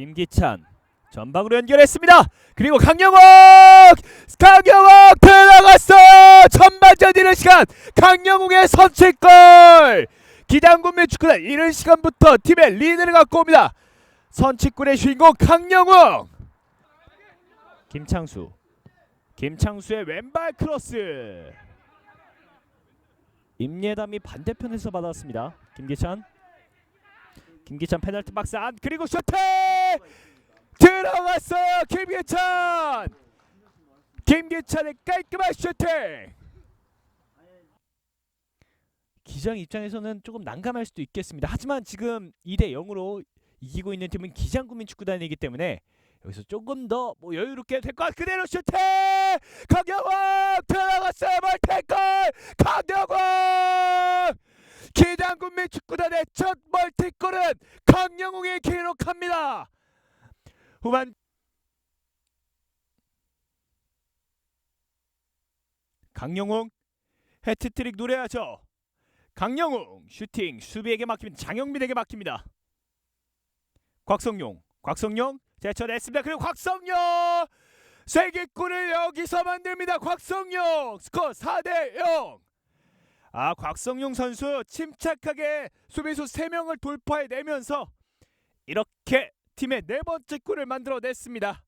김기찬 전방으로 연결했습니다. 그리고 강영욱 강영욱 들어갔어요. 전반전 이른 시간 강영욱의 선취골. 기장군민 축구단 이른 시간부터 팀의 리드를 갖고 옵니다. 선취골의 주인공 강영욱. 김창수 김창수의 왼발 크로스. 임예담이 반대편에서 받았습니다. 김기찬 김기찬 페널티 박스 안 그리고 슈팅! 들어갔어요 김기찬! 김기찬의 깔끔한 슈팅! 기장 입장에서는 조금 난감할 수도 있겠습니다. 하지만 지금 2대 0으로 이기고 있는 팀은 기장구민 축구단이기 때문에 여기서 조금 더 뭐 여유롭게 될것같 그대로 슈팅! 강영원 들어갔어요 멀티골 강영원 기장군민 축구단의 첫 멀티골은 강영웅이 기록합니다. 후반 강영웅 해트트릭 노래하죠. 강영웅 슈팅 수비에게 막힙니다. 장영민에게 막힙니다. 곽성용 곽성용 제쳐냈습니다. 그리고 곽성용 세계골을 여기서 만듭니다. 곽성용 스코어 4대 0. 아 곽성용 선수 침착하게 수비수 3명을 돌파해내면서 이렇게 팀의 네 번째 골을 만들어냈습니다.